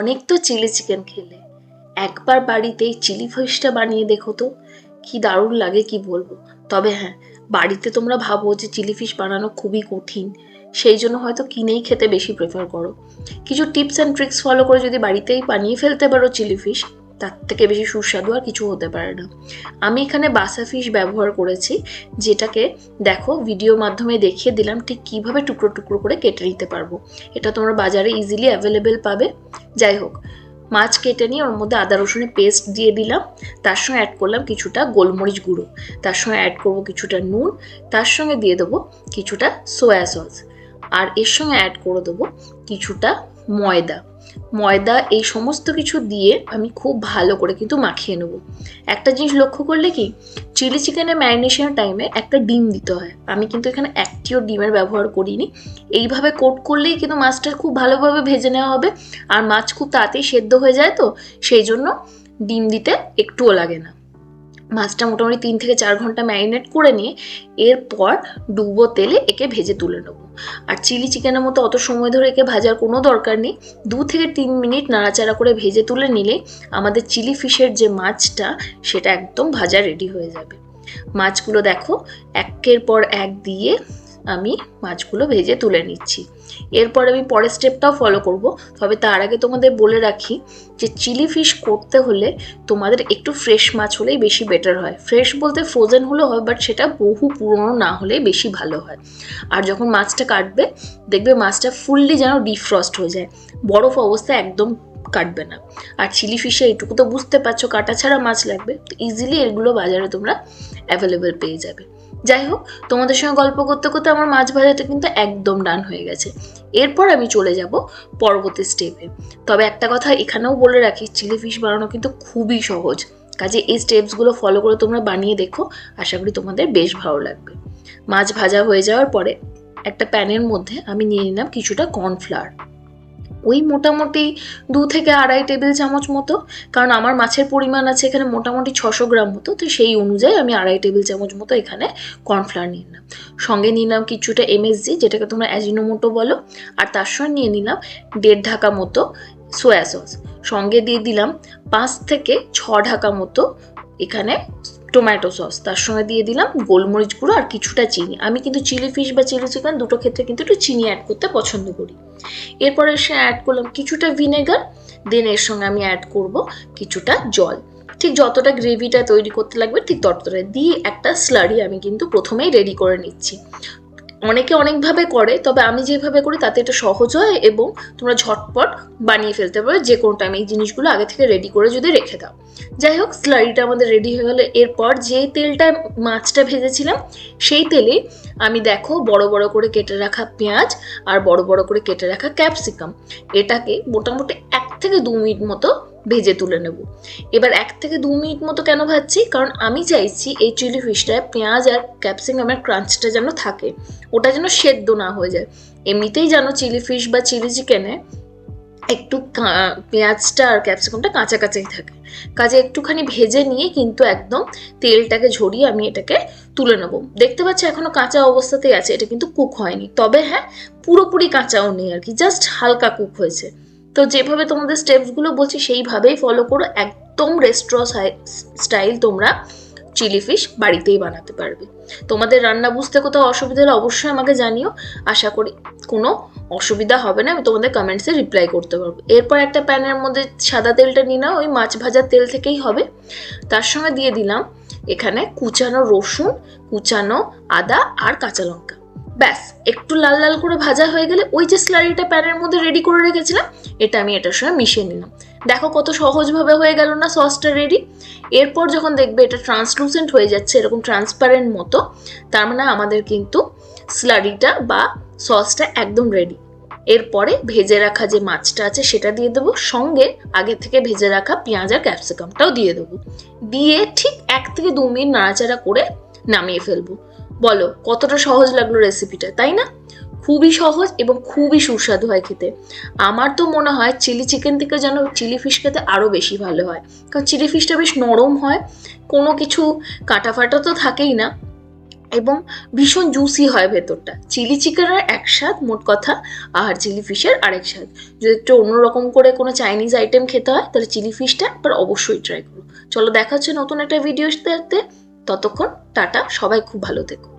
অনেক তো chilli chicken খেলে। একবার বাড়িতে চিলি ফিশটা বানিয়ে দেখো তো, কি দারুণ লাগে কি বলব। তবে হ্যাঁ বাড়িতে তোমরা ভাবো যে চিলি ফিশ বানানো খুবই কঠিন, সেই জন্য হয়তো কিনেই খেতে বেশি প্রেফার করো। কিছু টিপস অ্যান্ড ট্রিক্স ফলো করে যদি বাড়িতেই বানিয়ে ফেলতে পারো চিলি ফিশ, তার থেকে বেশি সুস্বাদু আর কিছু হতে পারে না। আমি এখানে বাসা ফিশ ব্যবহার করেছি, যেটাকে দেখো ভিডিওর মাধ্যমে দেখিয়ে দিলাম ঠিক কীভাবে টুকরো টুকরো করে কেটে নিতে পারব। এটা তোমরা বাজারে ইজিলি অ্যাভেলেবেল পাবে। যাই হোক, মাছ কেটে নিয়ে ওর মধ্যে আদা রসুনের পেস্ট দিয়ে দিলাম। তার সঙ্গে অ্যাড করলাম কিছুটা গোলমরিচ গুঁড়ো। তার সঙ্গে অ্যাড করব কিছুটা নুন। তার সঙ্গে দিয়ে দেবো কিছুটা সোয়া সস আর এর সঙ্গে অ্যাড করে দেবো কিছুটা ময়দা। ময়দা এই সমস্ত কিছু দিয়ে আমি খুব ভালো করে কিন্তু মাখিয়ে নেব। একটা জিনিস লক্ষ্য করলে কি, চিলি চিকেনের ম্যারিনেশনের টাইমে একটা ডিম দিতে হয়। আমি কিন্তু এখানে একটিও ডিমের ব্যবহার করিনি। এইভাবে কোট করলেই কিন্তু মাছটা খুব ভালোভাবে ভেজে নেওয়া হবে। আর মাছ খুব তাড়াতাড়ি সেদ্ধ হয়ে যায় তো, সেই জন্য ডিম দিতে একটুও লাগে না। মাছটা মোটামুটি তিন থেকে চার ঘণ্টা ম্যারিনেট করে নিয়ে এরপর ডুবো তেলে একে ভেজে তুলে নেব। আর চিলি চিকেনের মতো অত সময় ধরে একে ভাজার কোনো দরকার নেই। দু থেকে তিন মিনিট নাড়াচাড়া করে ভেজে তুলে নিলে আমাদের চিলি ফিশের যে মাছটা, সেটা একদম ভাজা রেডি হয়ে যাবে। মাছগুলো দেখো, একের পর এক দিয়ে আমি মাছগুলো ভেজে তুলে নিচ্ছি। এরপর আমি পরের স্টেপটাও ফলো করব। তবে তার আগে তোমাদের বলে রাখি যে চিলি ফিশ করতে হলে তোমাদের একটু ফ্রেশ মাছ হলেই বেশি বেটার হয়। ফ্রেশ বলতে ফ্রোজেন হলেও হয় বাট সেটা বহু পুরনো না হলে বেশি ভালো হয়। আর যখন মাছটা কাটবে, দেখবে মাছটা ফুললি যেন ডিফ্রস্ট হয়ে যায়। বরফ অবস্থা একদম কাটবে না। আর চিলি ফিশে এইটুকু তো বুঝতে পারছ, কাটা ছাড়া মাছ লাগবে। তো ইজিলি এগুলো বাজারে তোমরা অ্যাভেলেবেল পেয়ে যাবে। যাই হোক তোমাদের সঙ্গে গল্প করতে করতে আমার মাছ ভাজাটা কিন্তু একদম ডান হয়ে গেছে। এরপর আমি চলে যাব পরবর্তী স্টেপে তবে একটা কথা এখানেও বলে রাখি চিলি ফিশ বানানো কিন্তু খুবই সহজ। কাজে এই স্টেপসগুলো ফলো করে তোমরা বানিয়ে দেখো, আশা করি তোমাদের বেশ ভালো লাগবে। মাছ ভাজা হয়ে যাওয়ার পরে একটা প্যানের মধ্যে আমি নিয়ে নিলাম কিছুটা কর্নফ্লাওয়ার ওই মোটামুটি দু থেকে আড়াই টেবিল চামচ মতো, কারণ আমার মাছের পরিমাণ আছে এখানে মোটামুটি ছশো গ্রাম মতো, তো সেই অনুযায়ী আমি আড়াই টেবিল চামচ মতো এখানে কর্নফ্লাওয়ার নিয়ে নিলাম। সঙ্গে নিলাম কিছুটা এমএসজি যেটাকে তোমরা অ্যাজিনোমোটো বলো, আর তার সঙ্গে নিয়ে নিলাম দেড় ঢাকা মতো সোয়া সস সঙ্গে দিয়ে দিলাম পাঁচ থেকে ছ ঢাকা মতো এখানে টোম্যাটো সস তার সঙ্গে দিয়ে দিলাম গোলমরিচ গুঁড়ো আর কিছুটা চিনি। আমি কিন্তু চিলি ফিশ বা চিলি চিকেন দুটো ক্ষেত্রে কিন্তু একটু চিনি অ্যাড করতে পছন্দ করি। এরপরে এসে অ্যাড করলাম কিছুটা ভিনেগার দেন এর সঙ্গে আমি অ্যাড করব কিছুটা জল। ঠিক যতটা গ্রেভিটা তৈরি করতে লাগবে ঠিক ততটা। দিয়ে একটা স্লারি আমি কিন্তু প্রথমেই রেডি করে নিচ্ছি। অনেকে অনেকভাবে করে, তবে আমি যেভাবে করি তাতে এটা সহজ হয় এবং তোমরা ঝটপট বানিয়ে ফেলতে পারো যে কোনো টাইমে এই জিনিসগুলো আগে থেকে রেডি করে যদি রেখে দাও। যাই হোক স্লারিটা আমাদের রেডি হয়ে গেলে। এরপর যে তেলটা মাছটা ভেজেছিলাম, সেই তেলে আমি দেখো বড় বড় করে কেটে রাখা পেঁয়াজ আর বড় বড় করে কেটে রাখা ক্যাপসিকাম এটাকে মোটামুটি এক থেকে দু মিনিট মতো ভেজে তুলে নেব। এবার এক থেকে দু মিনিট মতো কেন ভাজছি? কারণ আমি চাইছি এই চিলি ফিশটায় পেঁয়াজ আর ক্যাপসিকামের ক্রাঞ্চটা যেন থাকে, ওটা যেন সেদ্ধ না হয়ে যায়। এমনিতেই যেন চিলি ফিশ বা চিলি চিকেনে একটু পেঁয়াজটা আর ক্যাপসিকামটা কাঁচা কাঁচাই থাকে। কাজে একটুখানি ভেজে নিয়ে কিন্তু একদম তেলটাকে ঝরিয়ে আমি এটাকে তুলে নেব। দেখতে পাচ্ছি এখনও কাঁচা অবস্থাতেই আছে, এটা কিন্তু কুক হয়নি। তবে হ্যাঁ পুরোপুরি কাঁচাও নেই আর কি জাস্ট হালকা কুক হয়েছে। তো যেভাবে তোমাদের স্টেপসগুলো বলছি, সেইভাবেই ফলো করো। একদম রেস্ট্র স্টাইল তোমরা চিলি ফিশ বাড়িতেই বানাতে পারবে। তোমাদের রান্না বুঝতে কোথাও অসুবিধা হলে অবশ্যই আমাকে জানিও। আশা করি কোনো অসুবিধা হবে না, আমি তোমাদের কমেন্টসে রিপ্লাই করতে পারব। এরপর একটা প্যানের মধ্যে সাদা তেলটা নিয়ে নাও, ওই মাছ ভাজার তেল থেকেই হবে। তার সঙ্গে দিয়ে দিলাম এখানে কুচানো রসুন, কুচানো আদা আর কাঁচা লঙ্কা। ব্যাস, একটু লাল লাল করে ভাজা হয়ে গেলে ওই যে স্লারিটা প্যানের মধ্যে রেডি করে রেখেছিলাম, এটা আমি এটার সঙ্গে মিশিয়ে নিলাম। দেখো কত সহজভাবে হয়ে গেল না সসটা রেডি এরপর যখন দেখবে এটা ট্রান্সলুসেন্ট হয়ে যাচ্ছে, এরকম ট্রান্সপারেন্ট মতো, তার মানে আমাদের কিন্তু স্লারিটা বা সসটা একদম রেডি এরপরে ভেজে রাখা যে মাছটা আছে, সেটা দিয়ে দেবো। সঙ্গে আগে থেকে ভেজে রাখা পেঁয়াজ আর ক্যাপসিকামটাও দিয়ে দেবো। দিয়ে ঠিক এক থেকে দু মিনিট নাড়াচাড়া করে নামিয়ে ফেলব। বলো, কতটা সহজ লাগল রেসিপিটা তাই না? খুবই সহজ এবং খুবই সুস্বাদু হয় খেতে। আমার তো মনে হয় চিলি চিকেন থেকে যেন চিলি ফিশ খেতে আরও বেশি ভালো হয়। কারণ চিলি ফিশটা বেশ নরম হয়, কোনো কিছু কাটা ফাটা তো থাকেই না এবং ভীষণ জুসি হয় ভেতরটা। চিলি চিকেনের এক স্বাদ মোট কথা, আর চিলি ফিশের আরেক স্বাদ। যদি একটু অন্যরকম করে কোনো চাইনিজ আইটেম খেতে হয়, তাহলে চিলি ফিশটা একবার অবশ্যই ট্রাই করো। চলো, দেখা হচ্ছে নতুন একটা ভিডিওতে ততক্ষণ টাটা সবাই খুব ভালো থেকো।